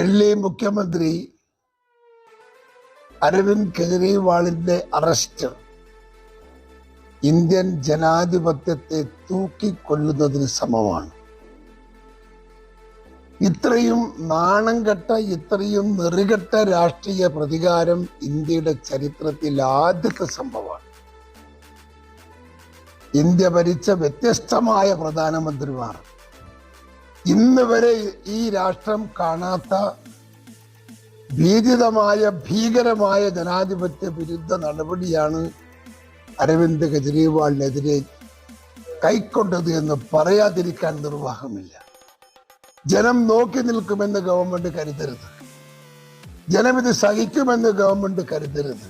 ഡൽഹി മുഖ്യമന്ത്രി അരവിന്ദ് കെജ്രിവാളിന്റെ arrest. Indian ജനാധിപത്യത്തെ തൂക്കിക്കൊല്ലുന്നതിന് സമമാണ് ഇത്രയും നാണം കെട്ട ഇത്രയും നെറികെട്ട രാഷ്ട്രീയ പ്രതികാരം ഇന്ത്യയുടെ ചരിത്രത്തിൽ ആദ്യത്തെ സംഭവമാണ്. ഇന്ത്യ ഭരിച്ച വ്യത്യസ്തമായ പ്രധാനമന്ത്രിമാർ ഇന്ന് വരെ ഈ രാഷ്ട്രം കാണാത്ത ഭീതിതമായ ഭീകരമായ ജനാധിപത്യ വിരുദ്ധ നടപടിയാണ് അരവിന്ദ് കെജ്രിവാളിനെതിരെ കൈക്കൊണ്ടത് എന്ന് പറയാതിരിക്കാൻ നിർവാഹമില്ല. ജനം നോക്കി നിൽക്കുമെന്ന് ഗവൺമെന്റ് കരുതരുത്. ജനം ഇത് സഹിക്കുമെന്ന് ഗവൺമെന്റ് കരുതരുത്.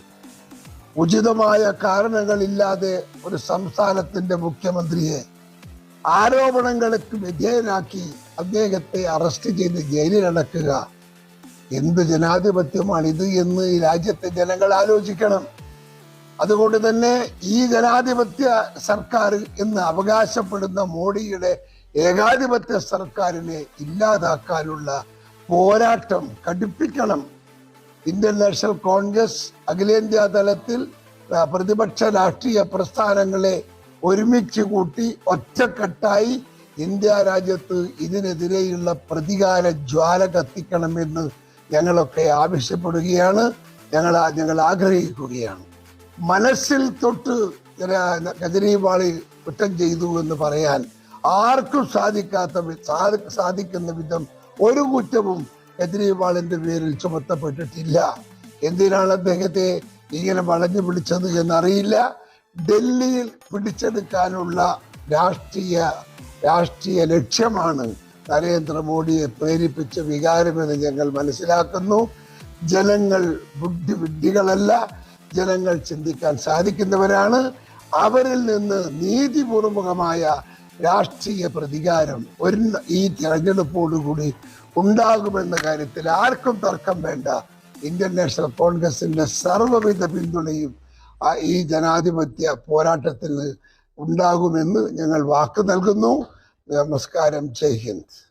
ഉചിതമായ കാരണങ്ങളില്ലാതെ ഒരു സംസ്ഥാനത്തിന്റെ മുഖ്യമന്ത്രിയെ ആരോപണങ്ങൾക്ക് വിധേയനാക്കി അദ്ദേഹത്തെ അറസ്റ്റ് ചെയ്ത് ജയിലിലടക്കുക എന്ത് ജനാധിപത്യമാണ് ഇത് എന്ന് ഈ രാജ്യത്തെ ജനങ്ങൾ ആലോചിക്കണം. അതുകൊണ്ട് തന്നെ ഈ ജനാധിപത്യ സർക്കാർ എന്ന് അവകാശപ്പെടുന്ന മോഡിയുടെ ഏകാധിപത്യ സർക്കാരിനെ ഇല്ലാതാക്കാനുള്ള പോരാട്ടം കടുപ്പിക്കണം. ഇന്ത്യൻ നാഷണൽ കോൺഗ്രസ് അഖിലേന്ത്യാ തലത്തിൽ പ്രതിപക്ഷ രാഷ്ട്രീയ പ്രസ്ഥാനങ്ങളെ ഒരുമിച്ച് കൂട്ടി ഒറ്റക്കെട്ടായി ഇന്ത്യ രാജ്യത്ത് ഇതിനെതിരെയുള്ള പ്രതികാര ജ്വാല കത്തിക്കണമെന്ന് ഞങ്ങളൊക്കെ ആവശ്യപ്പെടുകയാണ്. ഞങ്ങൾ ഞങ്ങൾ ആഗ്രഹിക്കുകയാണ്. മനസ്സിൽ തൊട്ട് കജരീവാളി കുറ്റം ചെയ്തു എന്ന് പറയാൻ ആർക്കും സാധിക്കാത്ത സാധിക്കുന്ന വിധം ഒരു കുറ്റവും കെജ്രിവാളിന്റെ പേരിൽ ചുമത്തപ്പെട്ടിട്ടില്ല. എന്തിനാണ് അദ്ദേഹത്തെ ഇങ്ങനെ വളഞ്ഞു പിടിച്ചത് എന്നറിയില്ല. ഡൽഹിയിൽ പിടിച്ചെടുക്കാനുള്ള രാഷ്ട്രീയ രാഷ്ട്രീയ ലക്ഷ്യമാണ് നരേന്ദ്രമോദിയെ പ്രേരിപ്പിച്ച വികാരമെന്ന് ഞങ്ങൾ മനസ്സിലാക്കുന്നു. ജനങ്ങൾ ബുദ്ധിവിഡ്ഢികളല്ല ജനങ്ങൾ ചിന്തിക്കാൻ സാധിക്കുന്നവരാണ്. അവരിൽ നിന്ന് നീതിപൂർവകമായ രാഷ്ട്രീയ പ്രതികാരം ഒരു ഈ തെരഞ്ഞെടുപ്പോടുകൂടി ഉണ്ടാകുമെന്ന കാര്യത്തിൽ ആർക്കും തർക്കം വേണ്ട. ഇന്ത്യൻ നാഷണൽ കോൺഗ്രസിന്റെ സർവവിധ പിന്തുണയും ഈ ജനാധിപത്യ പോരാട്ടത്തിന് ഉണ്ടാകുമെന്ന് ഞങ്ങൾ വാക്ക് നൽകുന്നു. നമസ്കാരം. ജയ് ഹിന്ദ്.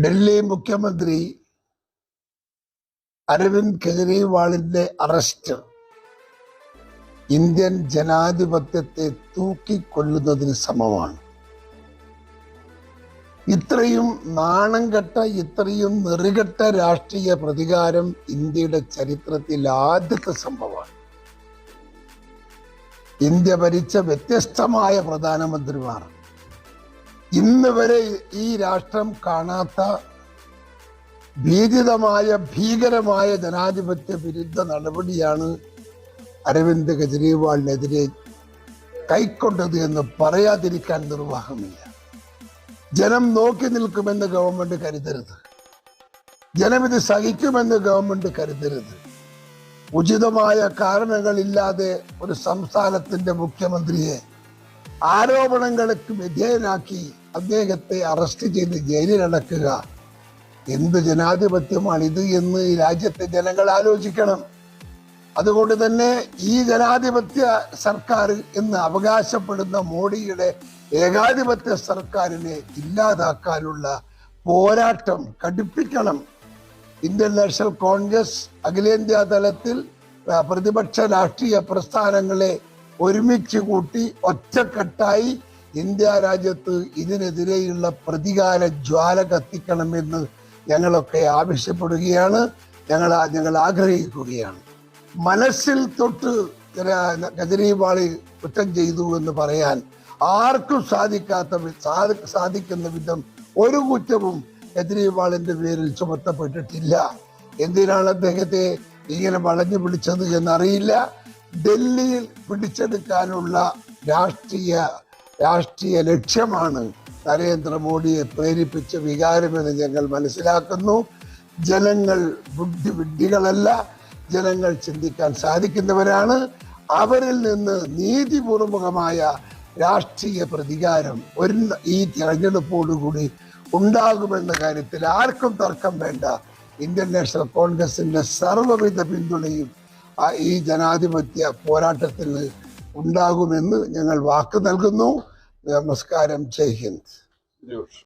ഡൽഹി മുഖ്യമന്ത്രി അരവിന്ദ് കെജ്രിവാളിന്റെ അറസ്റ്റ്. ഇന്ത്യൻ ജനാധിപത്യത്തെ തൂക്കിക്കൊല്ലുന്നതിന് സമമാണ്. ഇത്രയും നാണം കെട്ട ഇത്രയും നെറുകെട്ട രാഷ്ട്രീയ പ്രതികാരം ഇന്ത്യയുടെ ചരിത്രത്തിൽ ആദ്യത്തെ സംഭവമാണ്. ഇന്ത്യ ഭരിച്ച വ്യത്യസ്തമായ പ്രധാനമന്ത്രിമാർ. ഇന്ന് വരെ ഈ രാഷ്ട്രം കാണാത്ത ഭീതിതമായ ഭീകരമായ ജനാധിപത്യ വിരുദ്ധ നടപടിയാണ് അരവിന്ദ് കെജ്രിവാളിനെതിരെ കൈക്കൊണ്ടത് എന്ന് പറയാതിരിക്കാൻ നിർവാഹമില്ല. ജനം നോക്കി നിൽക്കുമെന്ന് ഗവൺമെന്റ് കരുതരുത്. ജനം ഇത് സഹിക്കുമെന്ന് ഗവൺമെന്റ് കരുതരുത്. ഉചിതമായ കാരണങ്ങളില്ലാതെ ഒരു സംസ്ഥാനത്തിന്റെ മുഖ്യമന്ത്രിയെ ആരോപണങ്ങൾക്ക് വിധേയനാക്കി അദ്ദേഹത്തെ അറസ്റ്റ് ചെയ്ത് ജയിലിലടക്കുക. എന്ത് ജനാധിപത്യമാണ് ഇത് എന്ന് രാജ്യത്തെ ജനങ്ങൾ ആലോചിക്കണം. അതുകൊണ്ട് തന്നെ ഈ ജനാധിപത്യ സർക്കാർ എന്ന് അവകാശപ്പെടുന്ന മോഡിയുടെ ഏകാധിപത്യ സർക്കാരിനെ ഇല്ലാതാക്കാനുള്ള പോരാട്ടം കടുപ്പിക്കണം. ഇന്ത്യൻ നാഷണൽ കോൺഗ്രസ് അഖിലേന്ത്യാ തലത്തിൽ പ്രതിപക്ഷ രാഷ്ട്രീയ പ്രസ്ഥാനങ്ങളെ ഒരുമിച്ച് കൂട്ടി ഒറ്റക്കെട്ടായി ഇന്ത്യ രാജ്യത്ത് ഇതിനെതിരെയുള്ള പ്രതികാര ജ്വാല കത്തിക്കണമെന്ന് ഞങ്ങളൊക്കെ ആവശ്യപ്പെടുകയാണ്. ഞങ്ങൾ ഞങ്ങൾ ആഗ്രഹിക്കുകയാണ് മനസ്സിൽ തൊട്ട് രജനീപാളി കുറ്റം ചെയ്തു എന്ന് പറയാൻ ആർക്കും സാധിക്കാത്ത സാധിക്കുന്ന വിധം ഒരു കുറ്റവും കെജ്രിവാളിന്റെ പേരിൽ ചുമത്തപ്പെട്ടിട്ടില്ല. എന്തിനാണ് അദ്ദേഹത്തെ ഇങ്ങനെ വളഞ്ഞു പിടിച്ചത് എന്നറിയില്ല. ഡൽഹിയിൽ പിടിച്ചെടുക്കാനുള്ള രാഷ്ട്രീയ രാഷ്ട്രീയ ലക്ഷ്യമാണ് നരേന്ദ്രമോദിയെ പ്രേരിപ്പിച്ച വികാരമെന്ന് ഞങ്ങൾ മനസ്സിലാക്കുന്നു. ജനങ്ങൾ ബുദ്ധിവിഡ്ഢികളല്ല. ജനങ്ങൾ ചിന്തിക്കാൻ സാധിക്കുന്നവരാണ്. അവരിൽ നിന്ന് നീതിപൂർവകമായ രാഷ്ട്രീയ പ്രതികാരം ഒരു ഈ തെരഞ്ഞെടുപ്പോടുകൂടി ഉണ്ടാകുമെന്ന കാര്യത്തിൽ ആർക്കും തർക്കം വേണ്ട. ഇന്ത്യൻ നാഷണൽ കോൺഗ്രസിന്റെ സർവവിധ പിന്തുണയും ഈ ജനാധിപത്യ പോരാട്ടത്തിൽ ഉണ്ടാകുമെന്ന് ഞങ്ങൾ വാക്ക് നൽകുന്നു. നമസ്കാരം. ജയ് ഹിന്ദ്.